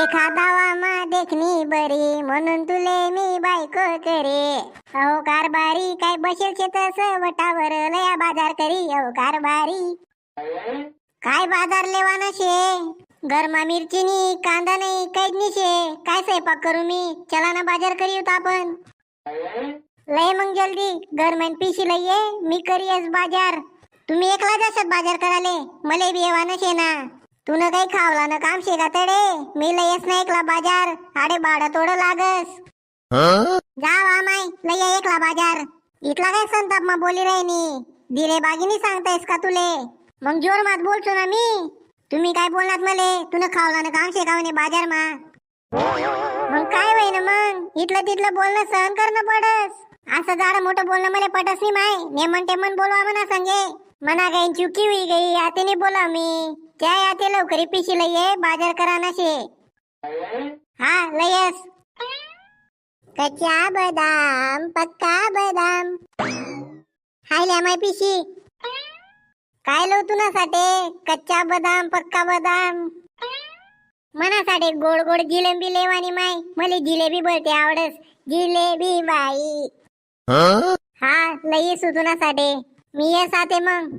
एखादा मा देखणी बरी म्हणून तुले मी बायको करे. अहो कारभारी काय बसेल शेतस वटावर लया बाजार करी. अहो कारभारी काय बाजार लेवाना शे गरमा मिरचीनी कांदा नाही काहीच नाही शे काय स्वयंपाक करू मी? चला ना बाजार करी होता आपण. लय मग जल्दी गरमेन पिशी लय ये. मी करीयस बाजार. तुम्ही एकला जाशात बाजार कराले मले बी येवाना शे ना. तू न काही खावला ना काम शे का तडे मी लयस ना एकला बाजार. आडे बाडा तोड लागस. जा वा माय लय एकला बाजार. इथला काय संताप मा बोली राहिनी दिले बागिनी सांगतायस का तुले? मग जोर मात बोलतो ना मी. तुम्ही काय बोलणार मले? तुन खावला ना काम शे बाजार मा. मग काय होईन मग? इथलं तिथलं बोलणं सहन करणं पडस. असं झाड मोठं बोलणं मला पटस नाही माय नेमन टेमन बोलवा म्हणा संगे. मना गई चुकी हुई गई आतेने बोला मी. त्या आते लवकरी पिशी लये बाजार करा ना शे. हा लयस कच्चा बदाम पक्का बदाम. हाय ल्या माय पिशी. काय लव तुना साठे कच्चा बदाम पक्का बदाम. मनासाठी गोड गोड जिलेबी लेवानी माय. मला जिलेबी बळते आवडस. जिलेबी बाई. हा? लई सुतुनासाठी मी ये साथे मग.